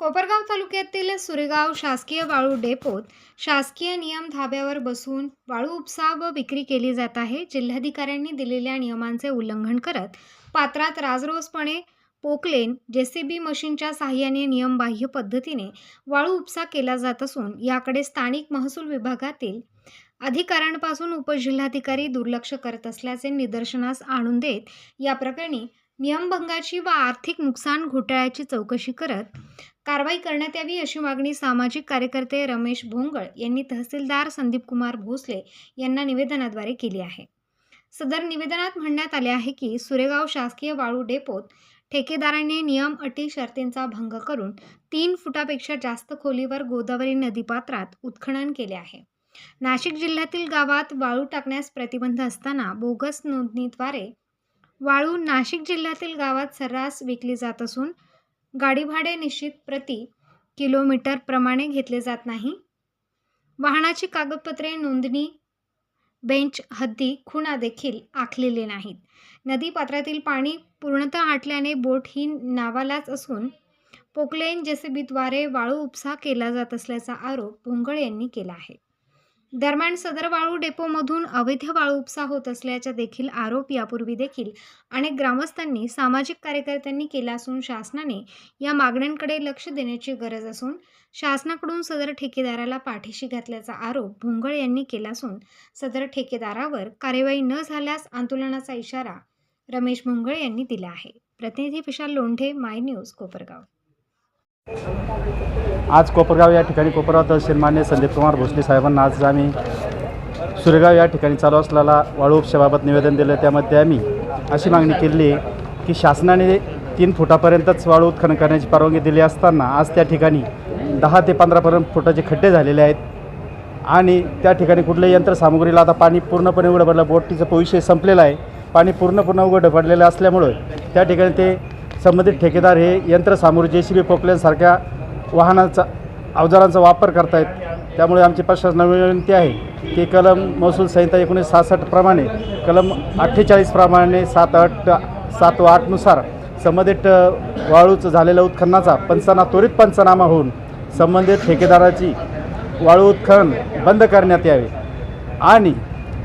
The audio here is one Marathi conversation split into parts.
कोपरगाव तालुक्यातील सुरेगाव शासकीय वाळू डेपोत शासकीय नियम धाब्यावर बसून वाळू उपसा व विक्री केली जात आहे. जिल्हाधिकाऱ्यांनी दिलेल्या नियमांचे उल्लंघन करत पात्रात राजरोसपणे पोकलेन जेसीबी मशीनच्या साहाय्याने नियमबाह्य पद्धतीने वाळू उपसा केला जात असून याकडे स्थानिक महसूल विभागातील अधिकाऱ्यांपासून उपजिल्हाधिकारी दुर्लक्ष करत असल्याचे निदर्शनास आणून देत या प्रकरणी नियमभंगाची व आर्थिक नुकसान घोटाळ्याची चौकशी करत कारवाई करण्यात यावी अशी मागणी सामाजिक कार्यकर्ते रमेश भोंगळ यांनी तहसीलदार संदीप कुमार भोसले यांना निवेदनाद्वारे केली आहे. सदर निवेदनात म्हणण्यात आले आहे की सुरेगाव शासकीय वाळू डेपोत ठेकेदाराने नियम अटी शर्तींचा भंग करून तीन फुटापेक्षा जास्त खोलीवर गोदावरी नदीपात्रात उत्खनन केले आहे. नाशिक जिल्ह्यातील गावात वाळू टाकण्यास प्रतिबंध असताना बोगस नोंदणीद्वारे वाळू नाशिक जिल्ह्यातील गावात सर्रास विकली जात असून गाडी भाडे निश्चित प्रति किलोमीटर प्रमाणे घेतले जात नाही. वाहनाची कागदपत्रे नोंदणी बेंच हद्दी खुणा देखील आखलेले नाहीत. नदीपात्रातील पाणी पूर्णतः आटल्याने बोट ही नावालाच असून पोकलेन जेसीबीद्वारे वाळू उपसा केला जात असल्याचा आरोप भोंगळ यांनी केला आहे. दरम्यान सदर वाळू डेपोमधून अवैध वाळू उपसा होत असल्याचा देखील आरोप यापूर्वी देखील अनेक ग्रामस्थांनी सामाजिक कार्यकर्त्यांनी केला असून शासनाने या मागण्यांकडे लक्ष देण्याची गरज असून शासनाकडून सदर ठेकेदाराला पाठीशी घातल्याचा आरोप भोंगळ यांनी केला असून सदर ठेकेदारावर कार्यवाही न झाल्यास आंदोलनाचा इशारा रमेश भोंगळ यांनी दिला आहे. प्रतिनिधी विशाल लोंढे माय न्यूज कोपरगाव. आज कोपरगाव या ठिकाणी कोपरगाव तहसील मान्य संदीप कुमार भोसले साहेबांना आज आम्ही सुरेगाव या ठिकाणी चालू असलेला वाळू उपशाबाबत निवेदन दिलं. त्यामध्ये आम्ही अशी मागणी केली आहे की शासनाने तीन फुटापर्यंतच वाळू उत्खनन करण्याची परवानगी दिली असताना आज त्या ठिकाणी दहा ते पंधरापर्यंत फुटाचे खड्डे झालेले आहेत आणि त्या ठिकाणी कुठल्याही यंत्रसामुग्रीला आता पाणी पूर्णपणे उघडं पडलं. बोटीचं विषय संपलेलं आहे. पाणी पूर्णपणे उघडं पडलेलं असल्यामुळं त्या ठिकाणी ते संबंधित ठेकेदार हे यंत्रसामुग्री जे सी बी पोकलेनसारख्या वाहनांचा अवजारांचा वापर करतायत. त्यामुळे आमची प्रशासनाला विनंती आहे की कलम महसूल संहिता एकोणीस सहासष्टप्रमाणे कलम अठ्ठेचाळीसप्रमाणे सात आठ सात व आठनुसार संबंधित वाळूचं झालेल्या उत्खननाचा पंचना त्वरित पंचनामा होऊन संबंधित ठेकेदाराची वाळू उत्खनन बंद करण्यात यावे. आणि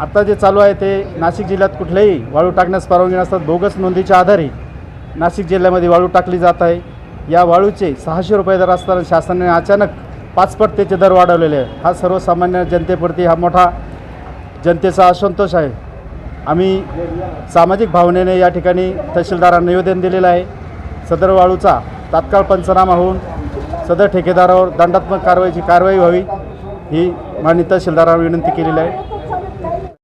आता जे चालू आहे ते नाशिक जिल्ह्यात कुठल्याही वाळू टाकण्यास परवानगी नसतात बोगस नोंदीच्या आधारे नाशिक जिल्ह्यामध्ये वाळू टाकली जात आहे. या वाळूचे सहाशे रुपये दर असताना शासनाने अचानक पाचपट त्याचे दर वाढवलेले आहे. हा सर्वसामान्य जनतेप्रती हा मोठा जनतेचा असंतोष आहे. आम्ही सामाजिक भावनेने या ठिकाणी तहसीलदारांना निवेदन दिलेलं आहे. सदर वाळूचा तात्काळ पंचनामा होऊन सदर ठेकेदारावर दंडात्मक कारवाईची कारवाई व्हावी ही माननीय तहसीलदारांना विनंती केलेली आहे.